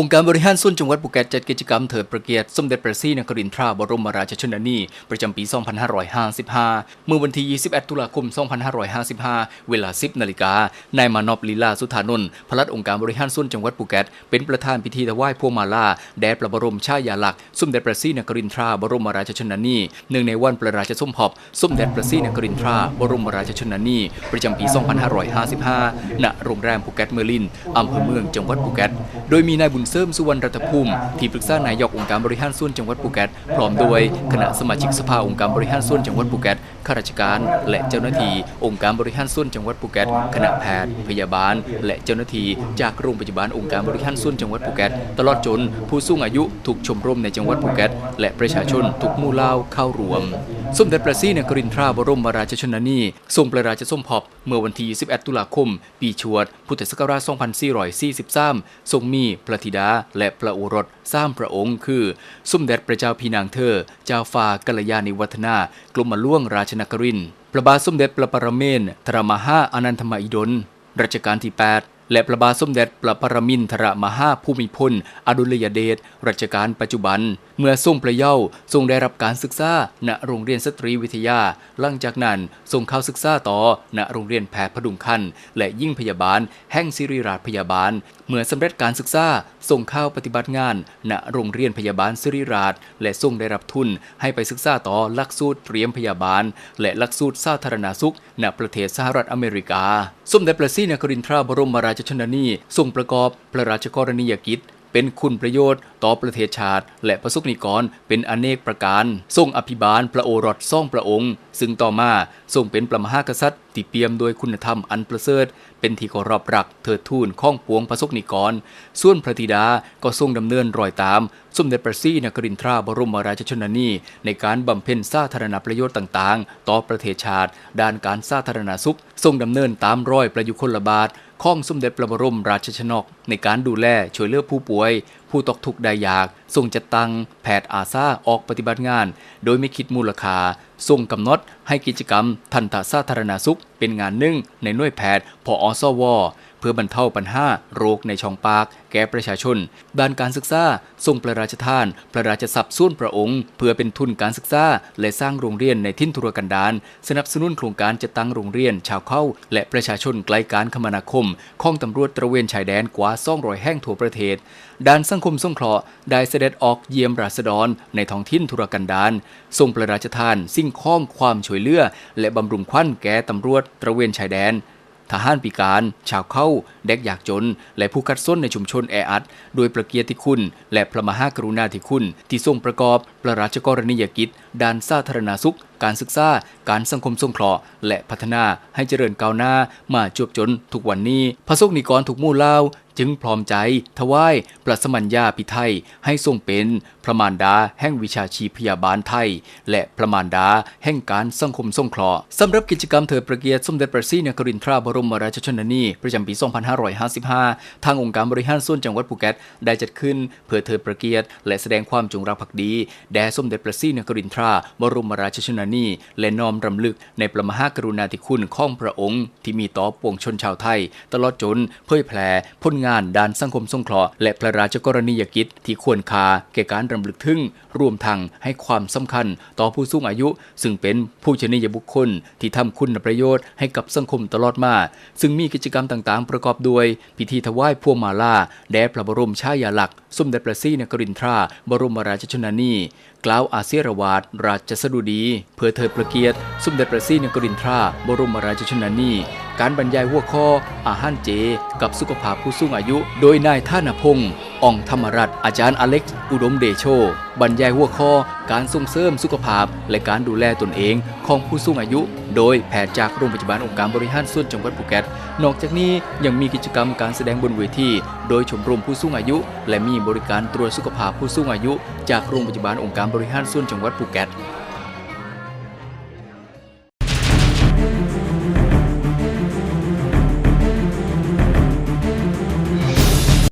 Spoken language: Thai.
องค์การบริหารส่วนจังหวัดภูเก็ตจัดกิจกรรมเถิดประเกียรติสมเด็จพระศรีนครินทราบรมราชชนนีประจำปี 2555 เมื่อวันที่ 21 ตุลาคม 2555 เวลา 10 นาฬิกา นายมานพลีลาสุธานนท์พลัดองค์การบริหารส่วนจังหวัดภูเก็ตเป็นประธานพิธีถวายพวงมาลาแด่พระบรมชายาลักษณ์สมเด็จพระศรีนครินทราบรมราชชนนีเนื่องในวันพระราชสมภพสมเด็จพระศรีนครินทราบรมราชชนนีประจำปี 2555 ณ โรงแรมภูเก็ตเมอร์ลินอำเภอเมืองจังหวัดภูเก็ต โดยมีนายบุญเสริมสุวรรณรัตภูมิที่ปรึกษานายกองค์การบริหารส่วนจังหวัดภูเก็ตพร้อมโดยคณะสมาชิกสภาองค์การบริหารส่วนจังหวัดภูเก็ตข้าราชการ และเจ้าหน้าที่องค์การบริหารส่วนจังหวัดภูเก็ตคณะแพทย์ พยาบาล และเจ้าหน้าที่จากโรงพยาบาลองค์การบริหารส่วนจังหวัดภูเก็ตตลอดจนผู้สูงอายุทุกชมรมในจังหวัดภูเก็ตและประชาชนทุกมู่เล่าเข้ารวม สมเด็จพระศรีนครินทราบรมราชชนนีทรงพระราชสมภพเมื่อวันที่11ตุลาคม ปีชวด พุทธศักราช 2443 ทรงมีพระธิดาและพระโอรสสร้ามพระองค์คือสมเด็จพระเจ้าพี่นางเธอ เจ้าฟ้ากัลยาณิวัฒนากรมหลวงราชนครินทร์พระบาทสมเด็จพระปรเมนทรมหาอนันทมหิดลรัชกาลที่ 8 และพระบาทสมเด็จพระปรมินทรมหาภูมิพล อดุลยเดชรัชกาลปัจจุบัน เมื่อทรงพระเยาว์ทรงได้รับการศึกษาณโรงเรียนสตรีวิทยา หลังจากนั้นทรงเข้าศึกษาต่อณโรงเรียนแพทย์พดุงคันและยิ่งพยาบาล แห่งศิริราชพยาบาล เมื่อสำเร็จการศึกษาทรงเข้าปฏิบัติงาน ณโรงเรียนพยาบาลศิริราช และทรงได้รับทุนให้ไปศึกษาต่อหลักสูตรเตรียมพยาบาล และหลักสูตรสาธารณสุข ณประเทศสหรัฐอเมริกา สมเด็จพระศรีนครินทราบรมราชชนนีทรงประกอบพระราชกรณียกิจ เป็นคุณประโยชน์ ต่อประเทศชาติ และประสุนิกรเป็นอเนกประการ ทรงอภิบาลพระโอรสซ่องพระองค์ ซึ่งต่อมาทรงเป็นประมหากษัตริย์ ที่เปี่ยมด้วยคุณธรรมอันประเสริฐ เป็นที่เคารพรักเทิดทูนข้องปวงประสบนิกร ส่วนพระธิดาก็ทรงดำเนินรอยตาม สมเด็จพระศรีนครินทราบรมราชชนนีในการบำเพ็ญสาธารณประโยชน์ต่างๆ ต่อประเทศชาติ ด้านการสาธารณสุข ทรงดำเนินตามรอยประยุคลบาทข้องสมเด็จพระบรมราชชนก ในการดูแลช่วยเหลือผู้ป่วยผู้ตกทุกข์ได้ยากทรงจัดตั้งแพทย์อาซาออกปฏิบัติงาน โดยไม่คิดมูลค่าทรงกำหนดให้กิจกรรมทันตสาธารณสุข เป็นงานหนึ่งในหน่วยแพทย์พออสว เพื่อบรรเทาปัญหาโรคในช่องปาก แก่ประชาชน ด้านการศึกษาทรงพระราชทาน พระราชทรัพย์ส่วนพระองค์ เพื่อเป็นทุนการศึกษาและสร้างโรงเรียนในทินทุรกันดารสนับสนุนโครงการจัดตั้งโรงเรียนชาวเข้า และประชาชนไกลการคมนาคมของตำรวจตระเวนชายแดนกว่า200แห่งทั่วประเทศ ด้านสังคมสงเคราะห์ได้เสด็จออกเยี่ยมราษฎรในท้องถิ่นทุรกันดารทรงพระราชทานสิ่งข้องความช่วยเหลือและบำรุงขวัญแก่ตำรวจตระเวนชายแดน ทหารปีการ ชาวเข้า เด็กอยากจน และผู้คัดส้นในชุมชนแออัด โดยประเกียรติคุณ และพระมหากรุณาธิคุณ ที่ทรงประกอบพระราชกรณียกิจ ด้านสาธารณสุข การศึกษา การสังคมสงเคราะห์และพัฒนาให้เจริญก้าวหน้ามาจวบจนทุกวันนี้ พระสงฆ์นิกรทุกมู่เล่าจึงพร้อมใจ ถวายพระสมัญญาพิไทยให้ทรงเป็นพระมารดาแห่งวิชาชีพยาบาลไทย และพระมารดาแห่งการสังคมสงเคราะห์สำหรับกิจกรรมเถิดประเกียรติสมเด็จพระศรีนครินทราบรมราชชนนีประจำปี 2555 ทางองค์การบริหารส่วนจังหวัดภูเก็ตได้จัดขึ้นเพื่อเทิดประเกียรติและแสดงความจงรักภักดีแด่สมเด็จพระศรีนครินทราบรมราชชนนีและน้อมรำลึกในพระมหากรุณาธิคุณของพระองค์ ที่มีต่อปวงชนชาวไทย ตลอดจนเผยแผ่ผลงานด้านสังคมสงเคราะห์และพระราชกรณียกิจที่ควรค่าแก่การรำลึกถึงรวมทั้งให้ความสำคัญต่อผู้สูงอายุ ซึ่งเป็นผู้ชนียบุคคลที่ทำคุณประโยชน์ให้กับสังคมตลอดมา ซึ่งมีกิจกรรมต่างๆ ประกอบด้วย พิธีถวายพวงมาลาแด่พระบรมชายาลักษณ์ สมเด็จพระศรีนครินทราบรมราชชนนีกล่าวอาเซียรวาดราชสดุดี เพื่อเทิดประเกียรติ สมเด็จพระศรีนครินทราบรมราชชนนีการบรรยายหัวข้ออาหารเจ กับสุขภาพผู้สูงอายุ โดยนายท่านพงศ์อ่องธรรมรัตน์อาจารย์อเล็กซ์อุดมเดโช บรรยายหัวข้อการส่งเสริมสุขภาพ และการดูแลตนเองของผู้สูงอายุ โดยแพทย์จากโรงพยาบาลองค์การบริหารส่วนจังหวัดภูเก็ต นอกจากนี้ยังมีกิจกรรมการแสดงบนเวทีโดยชมรมผู้สูงอายุ และมีบริการตรวจสุขภาพผู้สูงอายุ จากโรงพยาบาลองค์การบริหารส่วนจังหวัดภูเก็ต